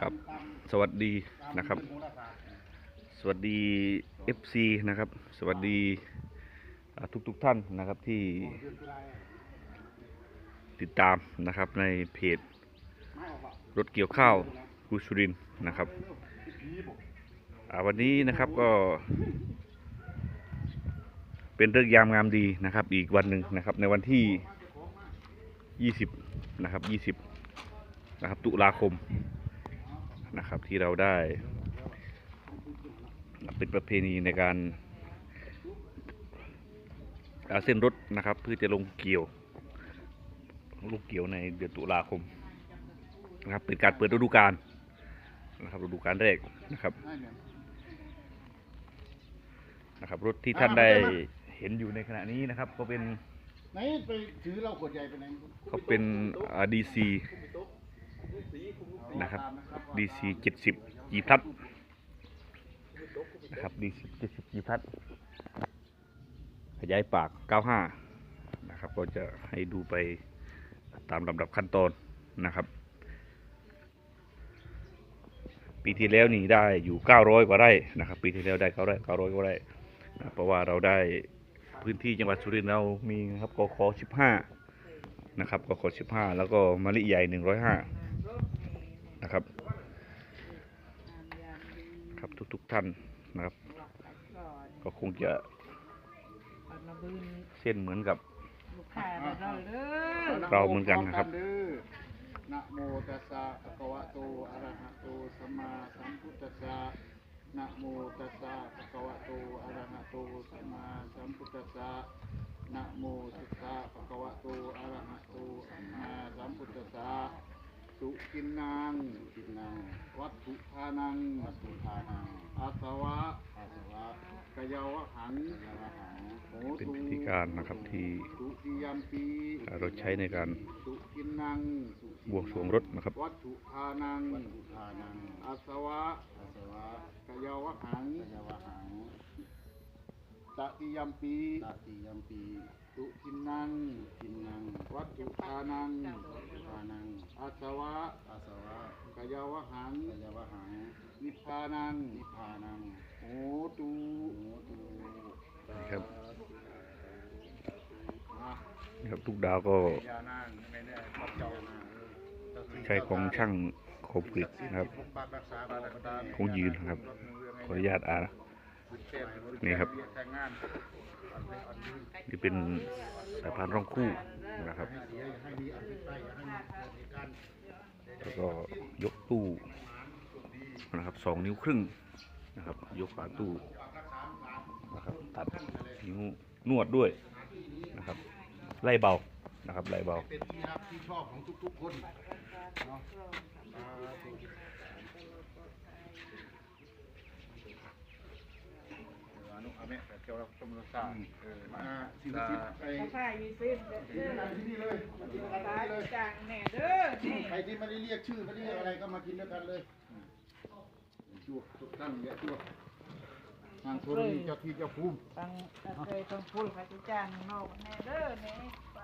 ครับ สวัสดีนะครับ สวัสดี FC นะครับ สวัสดีอ่าทุกๆท่านนะครับที่ติดตามนะครับในเพจรถเกี่ยวข้าวกุสุรินนะครับวันนี้นะครับก็ เป็นเรื่องยามงามดีนะครับ อีกวันหนึ่งนะครับ ในวันที่ 20 นะครับ 20 นะครับ ตุลาคม นะครับที่เราได้ เป็นประเพณีในการอ่าเส้นรถนะครับ เพื่อจะลงเกี่ยวลงเกี่ยวในเดือนตุลาคมนะครับเป็นการเปิดฤดูกาลนะครับฤดูกาลแรกนะครับนะครับรถที่ท่านได้เห็นอยู่ในขณะนี้นะครับ ก็เป็นไหนไปถือเราขวดใหญ่ไปไหนเขาเป็นดีซีนะครับ DC 70 G พลัดนะครับ DC 70 G พลัดขยายปาก 95 นะครับ ก็จะให้ดูไปตามลำดับขั้นตอนนะครับ ปีที่แล้วนี่ได้อยู่ 900 กว่าไร่นะครับ ปีที่แล้วได้900 900กว่าไร่นะเพราะว่าเราได้พื้นที่จังหวัดสุรินทร์เรามีนะครับกข15 นะครับกข15 แล้วก็มะลิใหญ่ 105 นะครับ ครับทุกๆท่านนะครับ ก็คงจะเส้นเหมือนกับลูกค้าเราเด้อเราเหมือนกันนะครับนะโมตัสสะภะคะวะโตอะระหะโตสัมมาสัมพุทธัสสะนะโมตัสสะภะคะวะโตอะระหะโตสัมมาสัมพุทธัสสะนะโมตัสสะภะคะวะโตอะระหะโตสัมมาสัมพุทธัสสะสุกินนังกินนังวัตถุทานังวัตถุทานังอาสวะอาสวะกะ เยาวะหังกะยาวะหังโหเป็นตุพิธีการนะครับที่สุติยัมปีเราใช้ในการสุกินนังสุกินบวงสรวงรถนะครับวัตถุทานังวัตถุทานังอาสวะอาสวะกะเยาวะหังกะยาวะหังตติยัมปีตติยัมปีสุกินนังกินนัง วัตถุทานังทานังอาสวะอาสวะกะเยาวะหังกะยาวะหังนิพพานังนิพพานังโหตูโหตูครับอะนะครับทุกดาวก็ยานั่งไม่ได้รับเจ้าใช้ของช่างคมกริตนะครับของยืนนะครับ ขออนุญาตอ่านนะนี่ครับ นี่เป็นสายพานร่องคู่นะครับ แล้วก็ยกตู้ นะครับสองนิ้วครึ่งนะครับ ยกฝาตู้นะครับตัดนิ้วนวดด้วยนะครับ ไล่เบานะครับไล่เบาเป็นที่รักที่ชอบของทุกๆคนเนาะอนุอาเมะแต่เกี่ยวกับสมุทรสาเออมาสิ่งที่ไปลูกค้ามีสิ้นเด้อที่นี่เลยมากินกันตาเลยจังแน่เด้อนี่ใครที่ไม่ได้เรียกชื่อไม่ได้เรียกอะไรก็มากินด้วยกันเลย จั่วทุกท่านเนี่ยจั่วทางโทรนีเจ้าที่เจ้าภูมิฟังเคยต้องพูดเขาจะจ้างนอกแน่เด้อนี่ไ